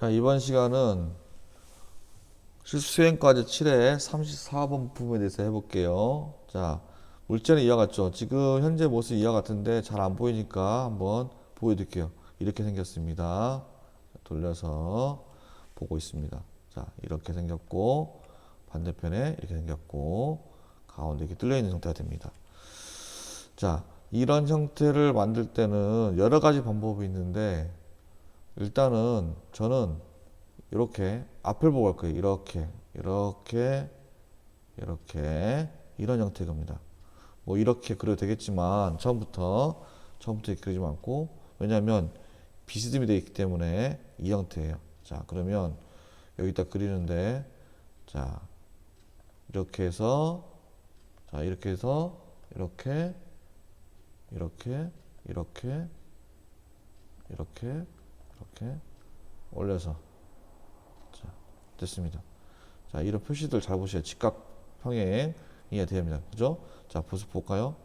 자, 이번 시간은 실수행과제 7의 34번 부분에 대해서 해볼게요. 자, 물자는 이와 같죠? 지금 현재 모습이 이와 같은데 잘 안 보이니까 한번 보여드릴게요. 이렇게 생겼습니다. 돌려서 보고 있습니다. 자, 이렇게 생겼고, 반대편에 이렇게 생겼고, 가운데 이렇게 뚫려 있는 형태가 됩니다. 자, 이런 형태를 만들 때는 여러 가지 방법이 있는데, 일단은 저는 이렇게 앞을 보고 할 거예요. 이렇게, 이렇게, 이렇게, 이런 형태의 겁니다. 뭐 이렇게 그려도 되겠지만, 처음부터, 처음부터 그리지 않고, 왜냐하면 비스듬히 되어 있기 때문에 이 형태예요. 자, 그러면 여기다 그리는데, 자, 이렇게 해서, 자, 이렇게 해서, 이렇게, 이렇게, 이렇게, 이렇게, 이렇게 올려서 자 됐습니다. 자 이런 표시들 잘 보셔야 직각 평행 이해 됩니다. 그죠? 자 보습 볼까요?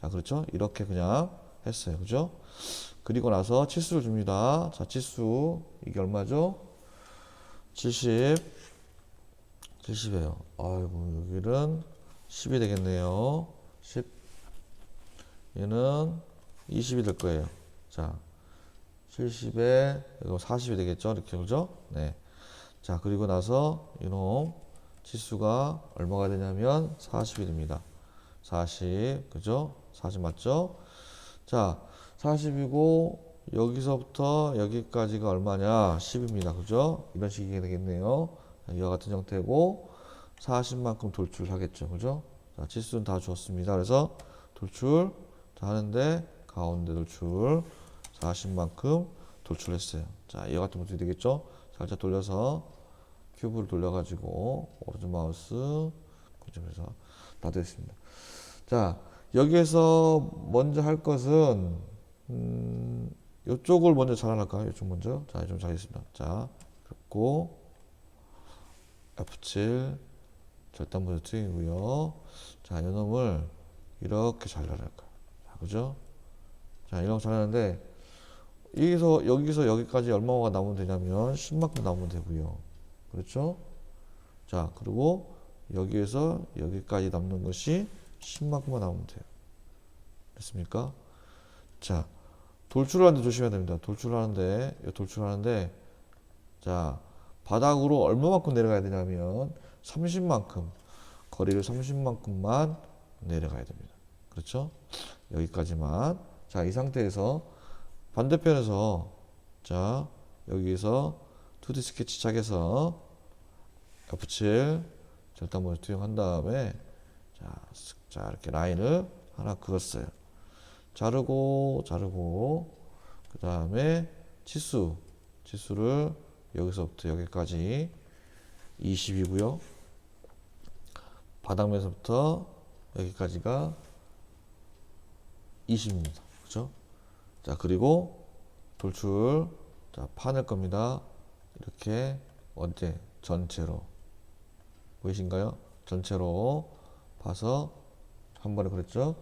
자 그렇죠? 이렇게 그냥 했어요. 그죠? 그리고 나서 치수를 줍니다. 자 치수 이게 얼마죠? 70 70이에요. 아이고 여기는 10이 되겠네요. 10 얘는 20이 될 거예요. 자 70에 이거 40이 되겠죠? 이렇게 그죠? 네. 자, 그리고 나서 이놈 치수가 얼마가 되냐면 40이 됩니다. 40. 그죠? 40 맞죠? 자, 40이고 여기서부터 여기까지가 얼마냐? 10입니다. 그죠? 이런 식이 되겠네요. 자, 이와 같은 형태고 40만큼 돌출하겠죠. 그죠? 자, 치수는 다 주었습니다. 그래서 돌출 자, 하는데 가운데 돌출 40만큼 돌출했어요. 자, 이와 같은 모습이 되겠죠? 살짝 돌려서 큐브를 돌려가지고 오른쪽 마우스 그쪽에서 다 됐습니다. 자, 여기에서 먼저 할 것은 음, 이쪽을 먼저 잘할까요? 이쪽 먼저. 자, 좀 잘했습니다. 자, 그리고 F7 절단부터 트이고요. 자, 이 놈을 이렇게 잘라낼 거예요. 자, 그죠? 자, 이런 거 잘하는데 여기서 여기서 여기까지 얼마가 남으면 되냐면 10만큼 남으면 되고요. 그렇죠? 자, 그리고 여기에서 여기까지 남는 것이 10만큼만 남으면 돼요. 됐습니까? 자, 돌출하는데 조심해야 됩니다. 돌출하는데 돌출하는데 자, 바닥으로 얼마만큼 내려가야 되냐면 30만큼 거리를 30만큼만 내려가야 됩니다. 그렇죠? 여기까지만. 자, 이 상태에서 반대편에서 자 여기에서 2D 스케치 시작해서 F7 절단모를 투영한 다음에 자, 쓱, 자 이렇게 라인을 하나 그었어요. 자르고 자르고 그 다음에 치수 치수를 여기서부터 여기까지 20이고요. 바닥면서부터 여기까지가 20입니다. 그죠? 자, 그리고 돌출. 자, 파낼 겁니다. 이렇게 언제 전체로 보이신가요? 전체로 봐서 한 번에 그랬죠?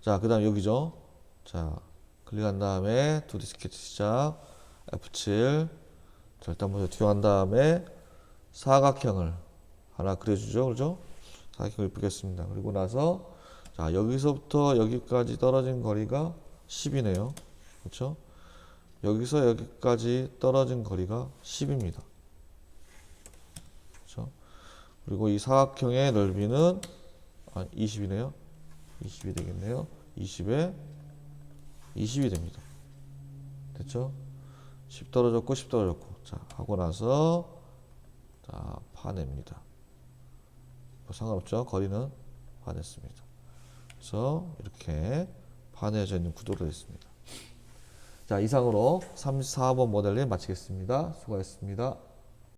자, 그다음 여기죠. 자, 클릭한 다음에 2D 스케치 시작. F7 절단부터 투영한 다음에 사각형을 하나 그려주죠. 그죠? 사각형을 이쁘겠습니다. 그리고 나서 자, 여기서부터 여기까지 떨어진 거리가 10이네요. 그렇죠? 여기서 여기까지 떨어진 거리가 10입니다. 그렇죠? 그리고 이 사각형의 넓이는 아, 20이네요. 20이 되겠네요. 20에 20이 됩니다. 됐죠? 10 떨어졌고 10 떨어졌고 자 하고 나서 자 파냅니다. 뭐 상관없죠. 거리는 파냈습니다. 그래서 이렇게 파내져 있는 구도로 됐습니다. 자, 이상으로 34번 모델링 마치겠습니다. 수고하셨습니다.